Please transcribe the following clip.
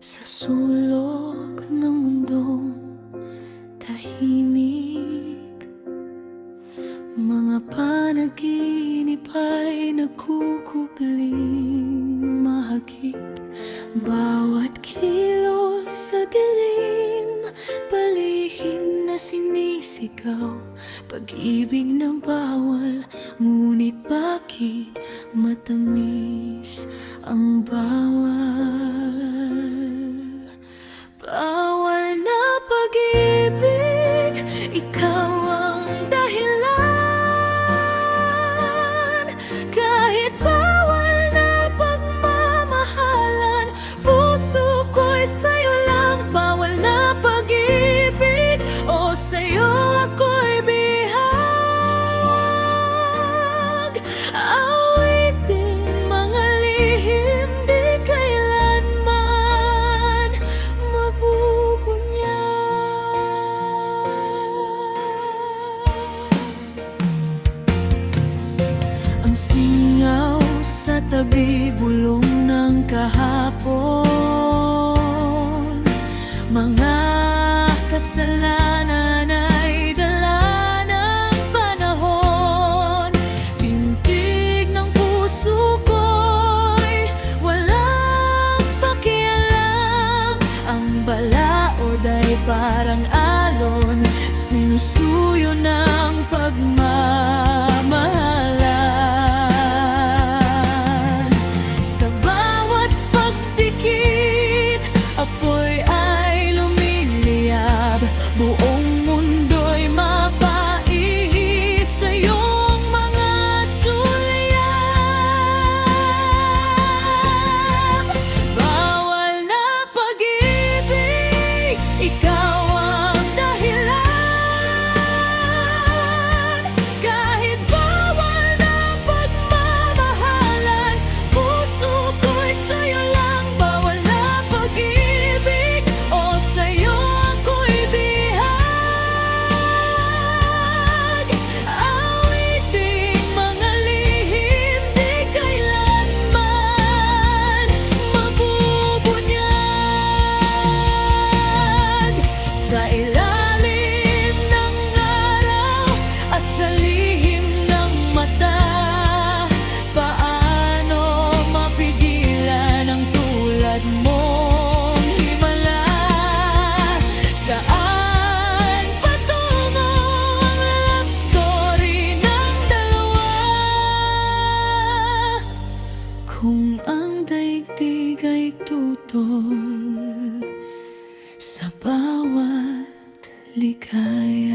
Sa sulok ng mundong tahimik. Mga panaginip ay nagkukubling mahagip. Bawat kilos sa dilim Palihim na sinisigaw. Pag-ibig na bawal Ngunit bakit matamis ang bawal Ang singaw sa tabi bulong ng kahapon. Mga kasalanan ay dala ng panahon. Tintig ng puso ko'y walang pakialam. Ang balaod ay parang alon Sinusuyo ng pagmamahalan tutol Sa bawat ligaya